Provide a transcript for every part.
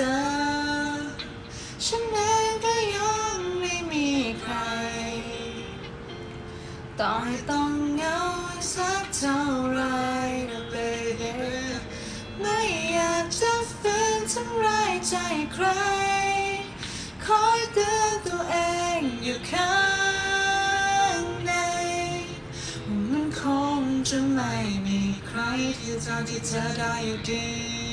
อ ฉันเองก็ยังไม่มีใคร ต่อให้ต้องเหงาสักเท่าไรนะ baby ไม่อยากจะฝืนทำร้ายใจใคร คอยเตือนตัวเองอยู่ข้างในว่ามันคงจะไม่มีใครที่จะที่เธอได้อยู่ดี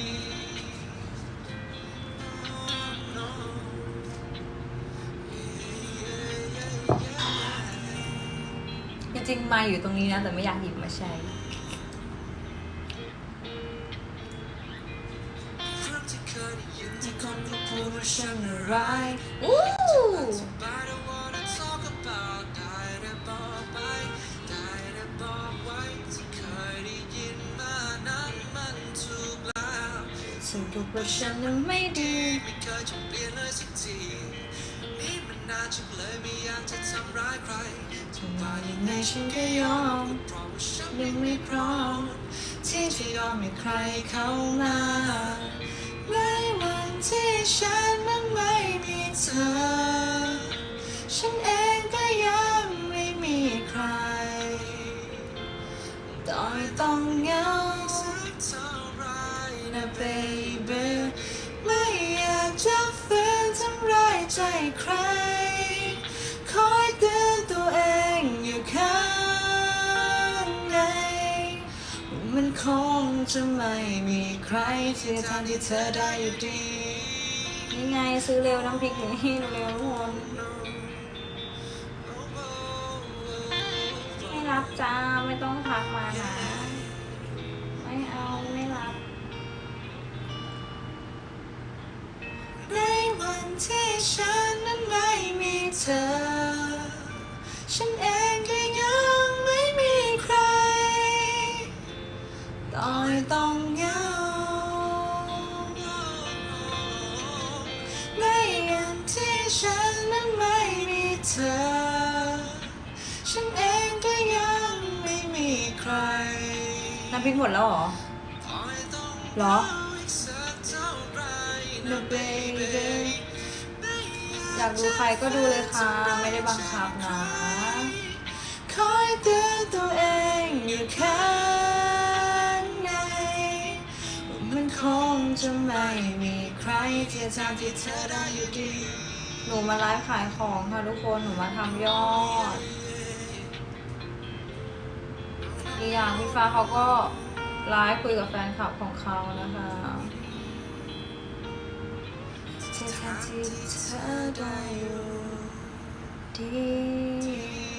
ริงๆ มาอยู่ตรงนี้นะ แต่ไม่อยากหยิบมาใช้ที่คนก็พูดว่าฉันอะไรอู้ I don't wanna talk about ได้แต่บอกไปได้แต่บอกไว้ที่เคยได้ยินมานั้นมันถูกแล้วสรุปว่าฉันนั้นไม่ดีไม่เคยจะเปลี่ยนเลยสักทีนี่ มันนานจังเลยไม่อยากจะทำร้ายใครจะว่ายังไงฉันก็ยอมเพราะว่าฉันยังไม่พร้อม ที่จะยอมให้ใครเข้ามาในวันที่ฉันนั้นไม่มีเธอ ฉันเองก็ยังไม่มีใครต่อยต้องเหงาสักเท่าไรนะ baby ไม่อยากจะฝืนทำร้ายใจใคร มันคงจะไม่มีใครที่ทำที่เธอได้อยู่ดีนี่ไงซื้อเร็วน้ำพริกอยู่นี่เร็วๆทุกคนไม่รับจ้าไม่ต้องทักมานะไม่เอาไม่รับในวันที่ฉันนั้นไม่มีเธอ ฉันเองก็ยัง ต่อยต้องเหงาในวันที่ฉันนั้นไม่มีเธอ ฉันเองก็ยังไม่มีใครน้ำพริกหมดแล้วเหรอ เหรอ No baby อยากดูใครก็ดูเลยค่ะ ไม่ได้บังคับนะ คอยเตือนตัวเองอยู่ข้า จะไม่มีใครที่จะทำที่เธอได้อยู่ดี หนูมาไลฟ์ขายของค่ะทุกคน หนูมาทำยอด อีกอย่างพี่ฟ้าเขาก็ไลฟ์คุยกับแฟนคลับของเขานะคะที่ทำที่เธอได้อยู่ดี